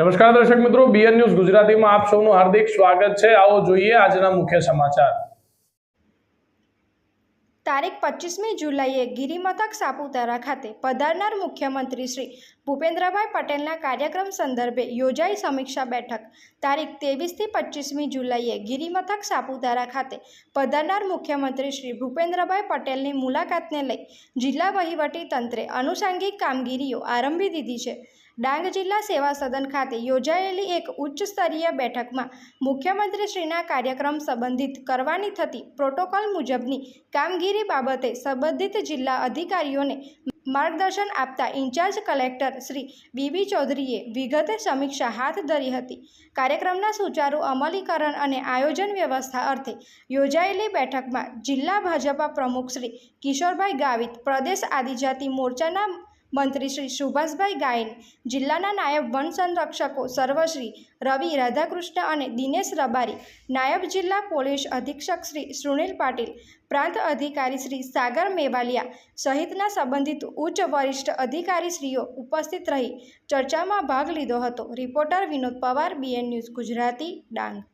નમસ્કાર દર્શક મિત્રો બીએન ન્યૂઝ ગુજરાતીમાં આપ સૌનું હાર્દિક સ્વાગત છે. આવો જોઈએ આજના મુખ્ય સમાચાર. તારીખ પચીસમી જુલાઈએ ગિરિમથક સાપુતારા ખાતે પધારનાર મુખ્યમંત્રી શ્રી ભૂપેન્દ્રભાઈ પટેલના કાર્યક્રમ સંદર્ભે યોજાઈ સમીક્ષા બેઠક. તારીખ ત્રેવીસથી પચીસમી જુલાઈએ ગિરિમથક સાપુતારા ખાતે પધારનાર મુખ્યમંત્રી શ્રી ભૂપેન્દ્રભાઈ પટેલની મુલાકાતને લઈ જિલ્લા વહીવટી તંત્રે આનુષાંગિક કામગીરીઓ આરંભી દીધી છે. ડાંગ જિલ્લા સેવા સદન ખાતે યોજાયેલી એક ઉચ્ચ સ્તરીય બેઠકમાં મુખ્યમંત્રીશ્રીના કાર્યક્રમ સંબંધિત કરવાની થતી પ્રોટોકોલ મુજબની કામગીરી બાબતે સંબંધિત જિલ્લા અધિકારીઓને માર્ગદર્શન આપતા ઇન્ચાર્જ કલેક્ટર શ્રી બીબી ચૌધરીએ વિગતે સમીક્ષા હાથ ધરી હતી. કાર્યક્રમના સુચારુ અમલીકરણ અને આયોજન વ્યવસ્થા અર્થે યોજાયેલી બેઠકમાં જિલ્લા ભાજપા પ્રમુખ શ્રી કિશોરભાઈ ગાવિત, પ્રદેશ આદિજાતિ મોરચાના મંત્રી શ્રી સુભાષભાઈ ગાયન, જિલ્લાના નાયબ વન સંરક્ષકો સર્વશ્રી રવિ રાધાકૃષ્ણ અને દિનેશ રબારી, નાયબ જિલ્લા પોલીસ અધિક્ષક શ્રી સુનિલ પાટીલ, પ્રાંત અધિકારી શ્રી સાગર મેવાલિયા સહિતના સંબંધિત ઉચ્ચ વરિષ્ઠ અધિકારીશ્રીઓ ઉપસ્થિત રહી ચર્ચામાં ભાગ લીધો હતો. Reporter Vinod Pawar BN news Gujarati Dang.